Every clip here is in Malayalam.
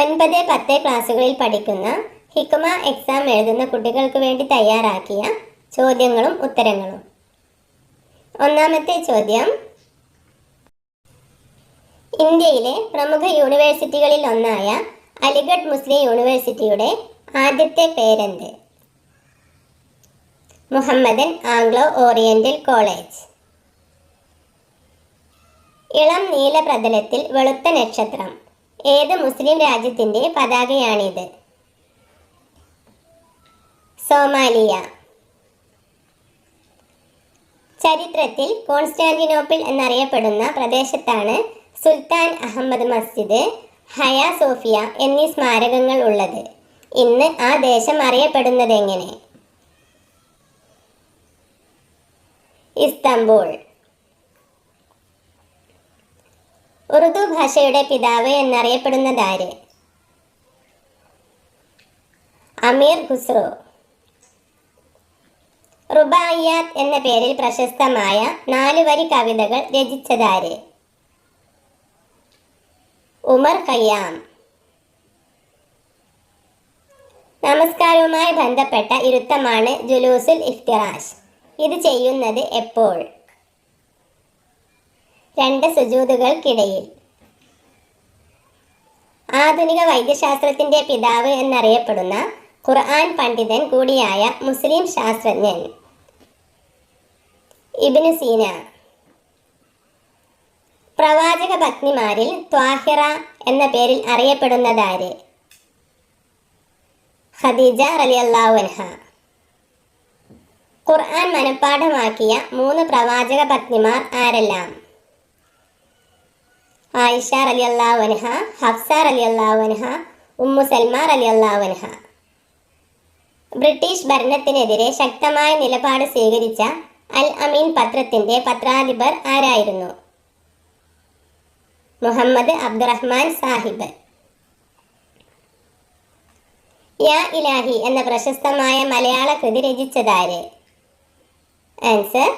ഒൻപത് പത്ത് ക്ലാസ്സുകളിൽ പഠിക്കുന്ന ഹിക്കുമ എക്സാം എഴുതുന്ന കുട്ടികൾക്ക് വേണ്ടി തയ്യാറാക്കിയ ചോദ്യങ്ങളും ഉത്തരങ്ങളും. ഒന്നാമത്തെ ചോദ്യം. ഇന്ത്യയിലെ പ്രമുഖ യൂണിവേഴ്സിറ്റികളിൽ ഒന്നായ അലിഗഡ് മുസ്ലിം യൂണിവേഴ്സിറ്റിയുടെ ആദ്യത്തെ പേരെന്ത്? Mohammedan Anglo Oriental college. ഇളം നീല പ്രതലത്തിൽ വെളുത്ത നക്ഷത്രം. ഏത് മുസ്ലിം രാജ്യത്തിന്റെ പതാകയാണിത്? സോമാലിയ. ചരിത്രത്തിൽ കോൺസ്റ്റാന്റിനോപ്പിൾ എന്നറിയപ്പെടുന്ന പ്രദേശത്താണ് സുൽത്താൻ അഹമ്മദ് മസ്ജിദ് ഹയ സോഫിയ എന്നീ സ്മാരകങ്ങൾ ഉള്ളത്. ഇന്ന് ആ ദേശം അറിയപ്പെടുന്നതെങ്ങനെ? ഇസ്തംബൂൾ. ഉറുദു ഭാഷയുടെ പിതാവ് എന്നറിയപ്പെടുന്നതാര് അമീർ ഖുസ്രു. റുബായിയാത്ത് എന്ന പേരിൽ പ്രശസ്തമായ നാല് വരി കവിതകൾ രചിച്ചതാര് ഉമർ ഖയ്യാം. നമസ്കാരവുമായി ബന്ധപ്പെട്ട ഇരുത്തമാണ് ജുലൂസുൽ ഇഫ്തിറാഷ്. ഇത് ചെയ്യുന്നത് എപ്പോൾ? രണ്ട് സുജൂതുകൾക്കിടയിൽ. ആധുനിക വൈദ്യശാസ്ത്രത്തിന്റെ പിതാവ് എന്നറിയപ്പെടുന്ന ഖുർആൻ പണ്ഡിതൻ കൂടിയായ മുസ്ലിം ശാസ്ത്രജ്ഞൻ ഇബിന് സീന. പ്രവാചക പത്നിമാരിൽ ത്വാഹിറ എന്ന പേരിൽ അറിയപ്പെടുന്നതാര്? ഖദീജ അൻഹ. ഖുർആൻ മനഃപ്പാഠമാക്കിയ മൂന്ന് പ്രവാചക പത്നിമാർ ആരെല്ലാം? ആയിഷ അലി അൻഹ ഹഫ്സാർ അലി അൻഹ ഉമ്മു സൽമാർ അലി അൻഹ. ബ്രിട്ടീഷ് ഭരണത്തിനെതിരെ ശക്തമായ നിലപാട് സ്വീകരിച്ച അൽ അമീൻ പത്രത്തിന്റെ പത്രാധിപർ ആരായിരുന്നു? മുഹമ്മദ് അബ്ദുറഹ്മാൻ സാഹിബ്. യാ ഇലാഹി എന്ന പ്രശസ്തമായ മലയാള കൃതി രചിച്ചതാര്? ആൻസർ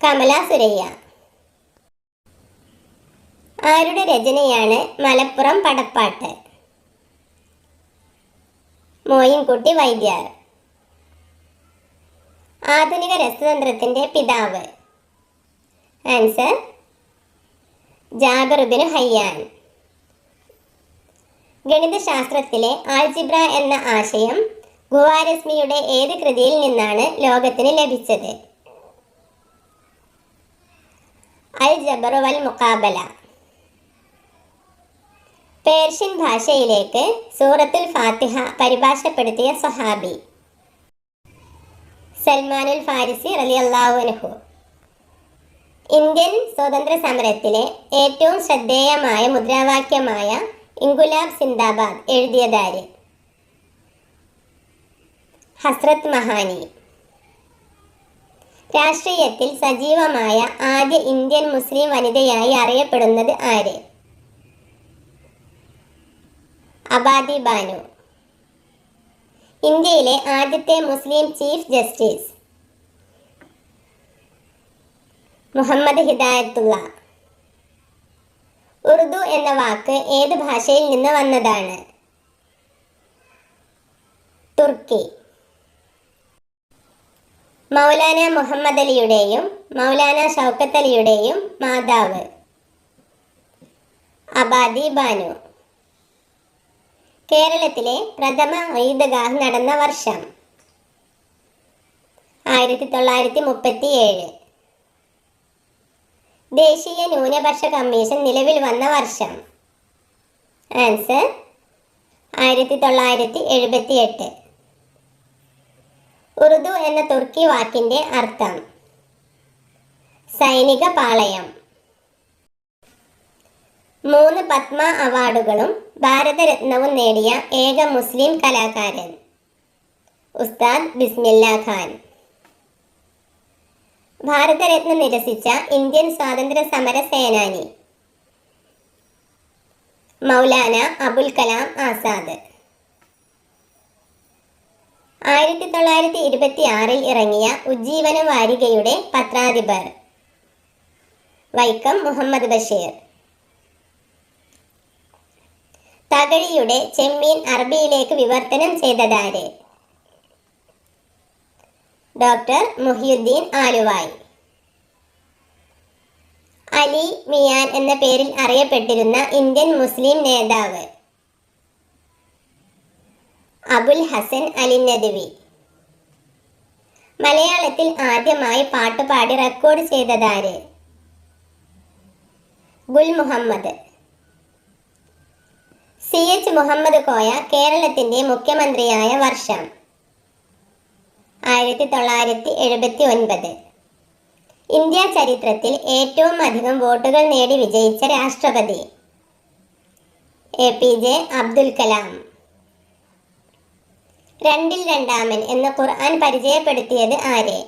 കമല സുരയ്യ. ആരുടെ രചനയാണ് മലപ്പുറം പടപ്പാട്ട്? മോയിൻകുട്ടി വൈദ്യർ. ആധുനിക രസതന്ത്രത്തിന്റെ പിതാവ്. ആൻസർ ജാഗറുബിന് ഹയ്യാൻ. ഗണിതശാസ്ത്രത്തിലെ ആൾജിബ്ര എന്ന ആശയം ഗുവാരസ്മിയുടെ ഏത് കൃതിയിൽ നിന്നാണ് ലോകത്തിന് ലഭിച്ചത്? അൽ ജബറുവൽ മുക്കാബല പേർഷ്യൻ ഭാഷയിലേക്ക് സൂറത്തുൽ ഫാത്തിഹ പരിഭാഷപ്പെടുത്തിയ സഹാബി സൽമാനുൽ ഫാരിസി അലി അൻഹു. ഇന്ത്യൻ സ്വാതന്ത്ര്യ സമരത്തിലെ ഏറ്റവും ശ്രദ്ധേയമായ മുദ്രാവാക്യമായ ഇംഗുലാബ് സിന്ദാബാദ് എഴുതിയതാര്? ഹസ്രത് മഹാനി. രാഷ്ട്രീയത്തിൽ സജീവമായ ആദ്യ ഇന്ത്യൻ മുസ്ലിം വനിതയായി അറിയപ്പെടുന്നത് ആര്? അബാദി ബാനു. ഇന്ത്യയിലെ ആദ്യത്തെ മുസ്ലിം ചീഫ് ജസ്റ്റിസ്. മുഹമ്മദ് ഹിദായത്തുള്ള. ഉറുദു എന്ന വാക്ക് ഏത് ഭാഷയിൽ നിന്ന് വന്നതാണ്? തുർക്കി. മൗലാന മുഹമ്മദ് അലിയുടെയും മൗലാന ഷൗക്കത്ത് അലിയുടെയും മാതാവ്. അബാദി ബാനു. കേരളത്തിലെ പ്രഥമ ഈദ്ഗാഹ് നടന്ന വർഷം. ആയിരത്തി തൊള്ളായിരത്തി മുപ്പത്തി ഏഴ് ദേശീയ ന്യൂനപക്ഷ കമ്മീഷൻ നിലവിൽ വന്ന വർഷം. ആൻസർ ആയിരത്തി തൊള്ളായിരത്തി എഴുപത്തി എട്ട് ഉറുദു എന്ന തുർക്കി വാക്കിന്റെ അർത്ഥം. സൈനിക പാളയം. മൂന്ന് പത്മ അവാർഡുകളും ഭാരതരത്നവും നേടിയ ഏക മുസ്ലിം കലാകാരൻ. ഉസ്താദ് ബിസ്മില്ല ഖാൻ. ഭാരതരത്ന നിരസിച്ച ഇന്ത്യൻ സ്വാതന്ത്ര്യ സമര സേനാനി. മൗലാന അബുൽ കലാം ആസാദ്. ആയിരത്തി തൊള്ളായിരത്തി ഇരുപത്തി ആറിൽ ഇറങ്ങിയ ഉജ്ജീവന വാരികയുടെ പത്രാധിപർ. വൈക്കം മുഹമ്മദ് ബഷീർ. തകഴിയുടെ ചെമ്മീൻ അറബിയിലേക്ക് വിവർത്തനം ചെയ്തതാര്? ഡോക്ടർ മുഹിയുദ്ദീൻ ആലുവായി. അലി മിയാൻ എന്ന പേരിൽ അറിയപ്പെട്ടിരുന്ന ഇന്ത്യൻ മുസ്ലിം നേതാവ്. അബുൽ ഹസൻ അലി നദവി. മലയാളത്തിൽ ആദ്യമായി പാട്ടുപാടി റെക്കോർഡ് ചെയ്തതാര്? ഗുൽ മുഹമ്മദ്. മുഹമ്മദ് കോയ കേരളത്തിന്റെ മുഖ്യമന്ത്രിയായ വർഷം. ആയിരത്തി തൊള്ളായിരത്തി എഴുപത്തി ഒൻപത് ഇന്ത്യ ചരിത്രത്തിൽ ഏറ്റവും അധികം വോട്ടുകൾ നേടി വിജയിച്ച രാഷ്ട്രപതി. A P J Abdul Kalam. രണ്ടിൽ രണ്ടാമൻ എന്ന ഖുർആൻ പരിചയപ്പെടുത്തിയത് ആരെ?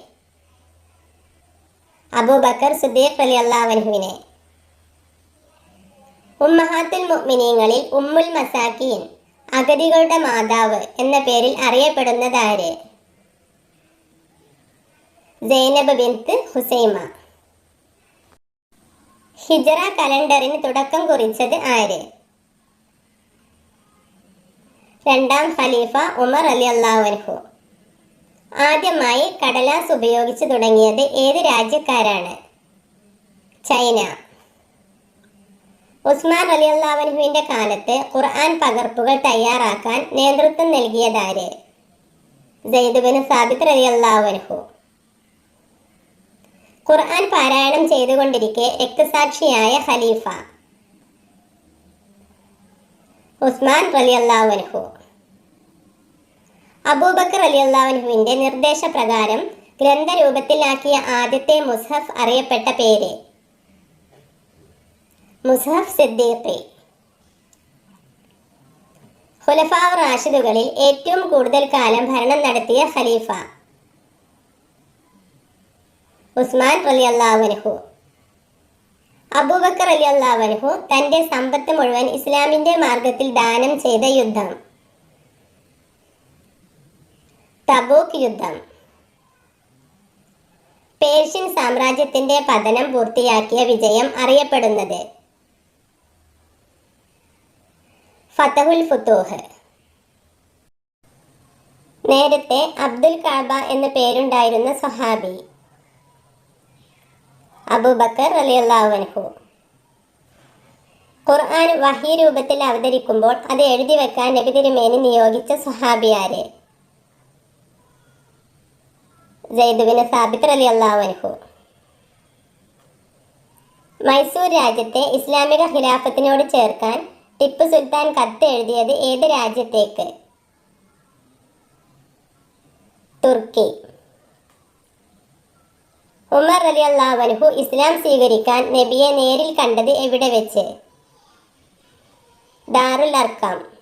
അബൂബക്കർ സുദീഖ് അലി അള്ളാഹുവിനെ ഉമ്മഹാത്തുൽ മുഅ്മിനീങ്ങളിൽ ഉമ്മുൽ മസാക്കീൻ അഗതികളുടെ മാതാവ് എന്ന പേരിൽ അറിയപ്പെടുന്നതാര്? സൈനബ് ബിൻത്ത് ഹുസൈമ. ഹിജറ കലണ്ടറിന് തുടക്കം കുറിച്ചത് ആര്? രണ്ടാം ഖലീഫ ഉമർ അലി അള്ളാഹു ആദ്യമായി കടലാസ് ഉപയോഗിച്ച് തുടങ്ങിയത് ഏത് രാജ്യക്കാരാണ്? ചൈന. ഉസ്മാൻ അലി അള്ളാഹുവിന്റെ കാലത്ത് ഖുർആൻ പകർപ്പുകൾ തയ്യാറാക്കാൻ നേതൃത്വം നൽകിയതാര്? ജയ്ദുബിന് സാബിത് അലി അള്ളാഹുൻഹു ഖുർആൻ പാരായണം ചെയ്തുകൊണ്ടിരിക്കെ രക്തസാക്ഷിയായ ഖലീഫ. ഉസ്മാൻ അലി അള്ളാഹുൻഹു അബൂബക്കർ അലി അള്ളാഹുവിന്റെ നിർദ്ദേശപ്രകാരം ഗ്രന്ഥരൂപത്തിലാക്കിയ ആദ്യത്തെ മുസ്ഹഫ് അറിയപ്പെട്ട പേര് മുസ്ഹഫ് സിദ്ദീഖി. ഖുലഫാവ് റാഷിദുകളിൽ ഏറ്റവും കൂടുതൽ കാലം ഭരണം നടത്തിയ ഖലീഫ. ഉസ്മാൻ അലി അള്ളാഹു അബൂബക്കർ അലി അള്ളാഹു തന്റെ സമ്പത്ത് മുഴുവൻ ഇസ്ലാമിന്റെ മാർഗത്തിൽ ദാനം ചെയ്ത യുദ്ധം. തബൂക്ക് യുദ്ധം. പേർഷ്യൻ സാമ്രാജ്യത്തിന്റെ പതനം പൂർത്തിയാക്കിയ വിജയം അറിയപ്പെടുന്നത്. ഫതഹുൽ ഫുത്തൂഹ്. നേരത്തെ അബ്ദുൽ കാബ എന്ന പേരുണ്ടായിരുന്ന സഹാബി അബൂബക്കർ റളിയല്ലാഹു ഖുർആൻ വഹി രൂപത്തിൽ അവതരിക്കുമ്പോൾ അത് എഴുതി വെക്കാൻ നബി തിരുമേനി നിയോഗിച്ച സഹാബിയാര് ജയ്ദുവിന് സാബിത്ത് അലി അള്ളാഹുൻഹു മൈസൂർ രാജ്യത്തെ ഇസ്ലാമിക ഖിലാഫത്തിനോട് ചേർക്കാൻ ടിപ്പു സുൽത്താൻ കത്ത് എഴുതിയത് ഏത് രാജ്യത്തേക്ക്? തുർക്കി. ഉമർ അലി അള്ളാഹുൻഹു ഇസ്ലാം സ്വീകരിക്കാൻ നബിയെ നേരിൽ കണ്ടത് എവിടെ വെച്ച്? ദാറുൽ അർക്കാം.